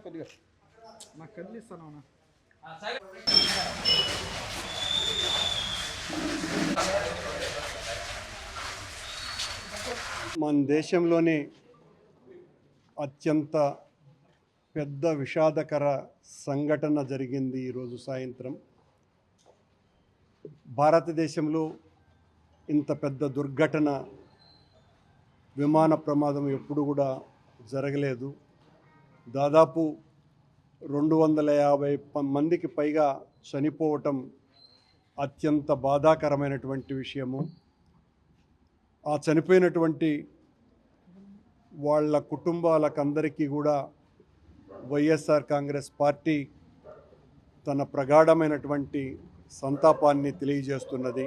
కొద్దిగా నాకు కదిలిస్తాను మన దేశంలోనే అత్యంత పెద్ద విషాదకర సంఘటన జరిగింది ఈరోజు సాయంత్రం. భారతదేశంలో ఇంత పెద్ద దుర్ఘటన విమాన ప్రమాదం ఎప్పుడు కూడా జరగలేదు. దాదాపు రెండు వందల యాభై మందికి పైగా చనిపోవటం అత్యంత బాధాకరమైనటువంటి విషయము. ఆ చనిపోయినటువంటి వాళ్ళ కుటుంబాలకందరికీ కూడా వైఎస్ఆర్ కాంగ్రెస్ పార్టీ తన ప్రగాఢమైనటువంటి సంతాపాన్ని తెలియజేస్తున్నది.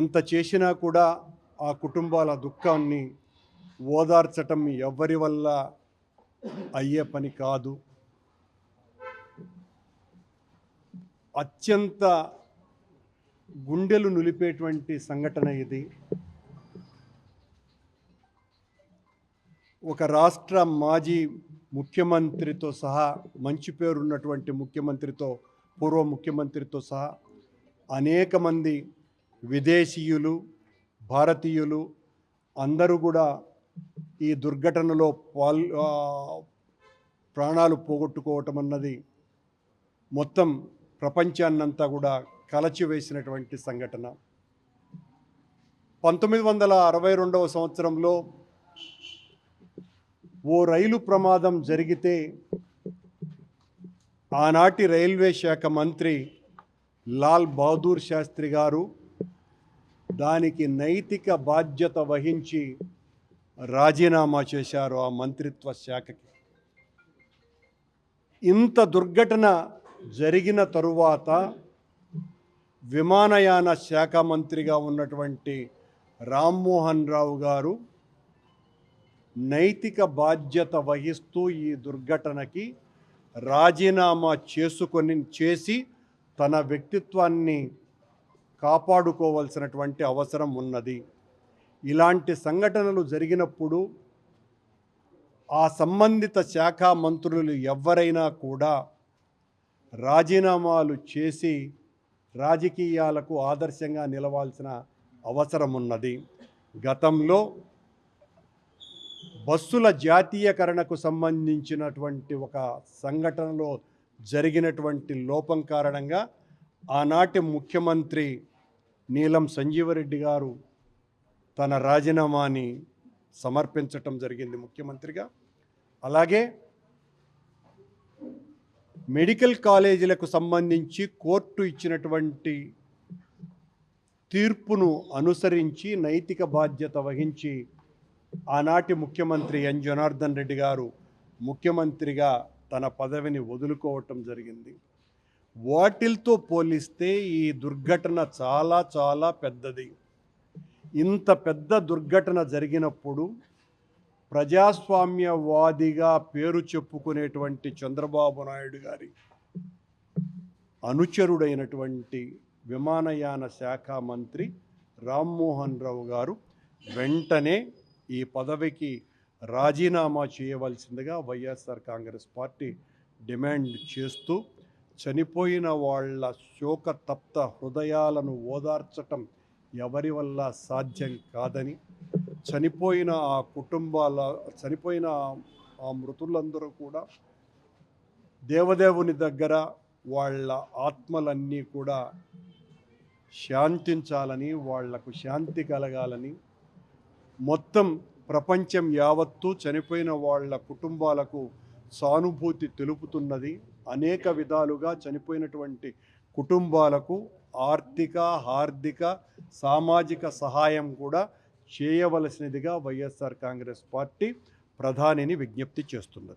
ఎంత చేసినా కూడా ఆ కుటుంబాల దుఃఖాన్ని ఓదార్చటం ఎవరి వల్ల అయ్యే పని కాదు. అత్యంత గుండెలు నులిపేటువంటి సంఘటన ఇది. ఒక రాష్ట్ర మాజీ ముఖ్యమంత్రితో సహా మంచి పేరున్నటువంటి ముఖ్యమంత్రితో పూర్వ ముఖ్యమంత్రితో సహా అనేక మంది విదేశీయులు భారతీయులు అందరూ కూడా ఈ దుర్ఘటనలో పాల్ ప్రాణాలు పోగొట్టుకోవటం అన్నది మొత్తం ప్రపంచాన్నంతా కూడా కలచివేసినటువంటి సంఘటన. పంతొమ్మిది వందల అరవై రెండవ సంవత్సరంలో ఓ రైలు ప్రమాదం జరిగితే ఆనాటి రైల్వే శాఖ మంత్రి లాల్ బహదూర్ శాస్త్రి గారు దానికి నైతిక బాధ్యత వహించి రాజీనామా చేశారు ఆ మంత్రిత్వ శాఖకి. ఇంత దుర్ఘటన జరిగిన తరువాత విమానయాన శాఖ మంత్రిగా ఉన్నటువంటి రామ్మోహన్ రావు గారు నైతిక బాధ్యత వహిస్తూ ఈ దుర్ఘటనకి రాజీనామా చేసుకొని చేసి తన వ్యక్తిత్వాన్ని కాపాడుకోవాల్సినటువంటి అవసరం ఉన్నది. ఇలాంటి సంఘటనలు జరిగినప్పుడు ఆ సంబంధిత శాఖ మంత్రులు ఎవరైనా కూడా రాజీనామాలు చేసి రాజకీయాలకు ఆదర్శంగా నిలవాల్సిన అవసరం ఉన్నది. గతంలో బస్సుల జాతీయకరణకు సంబంధించినటువంటి ఒక సంఘటనలో జరిగినటువంటి లోపం కారణంగా ఆనాటి ముఖ్యమంత్రి నీలం సంజీవరెడ్డి గారు తన రాజీనామాని సమర్పించటం జరిగింది ముఖ్యమంత్రిగా. అలాగే మెడికల్ కాలేజీలకు సంబంధించి కోర్టు ఇచ్చినటువంటి తీర్పును అనుసరించి నైతిక బాధ్యత వహించి ఆనాటి ముఖ్యమంత్రి ఎన్. జనార్దన్ రెడ్డి గారు ముఖ్యమంత్రిగా తన పదవిని వదులుకోవటం జరిగింది. వాటిల్తో పోలిస్తే ఈ దుర్ఘటన చాలా చాలా పెద్దది. ఇంత పెద్ద దుర్ఘటన జరిగినప్పుడు ప్రజాస్వామ్యవాదిగా పేరు చెప్పుకునేటువంటి చంద్రబాబు నాయుడు గారి అనుచరుడైనటువంటి విమానయాన శాఖ మంత్రి రామ్మోహన్ రావు గారు వెంటనే ఈ పదవికి రాజీనామా చేయవలసిందిగా వైఎస్ఆర్ కాంగ్రెస్ పార్టీ డిమాండ్ చేస్తూ చనిపోయిన వాళ్ళ శోకతప్త హృదయాలను ఓదార్చటం ఎవరి వల్ల సాధ్యం కాదని చనిపోయిన ఆ కుటుంబాల చనిపోయిన ఆ మృతులందరూ కూడా దేవదేవుని దగ్గర వాళ్ళ ఆత్మలన్నీ కూడా శాంతించాలని వాళ్ళకు శాంతి కలగాలని మొత్తం ప్రపంచం యావత్తూ చనిపోయిన వాళ్ళ కుటుంబాలకు సానుభూతి తెలుపుతున్నది. అనేక విధాలుగా చనిపోయినటువంటి కుటుంబాలకు ఆర్థిక హార్దిక సామాజిక సహాయం కూడా చేయవలసినదిగా Y S R Congress party ప్రధానిని విజ్ఞప్తి చేస్తున్నది.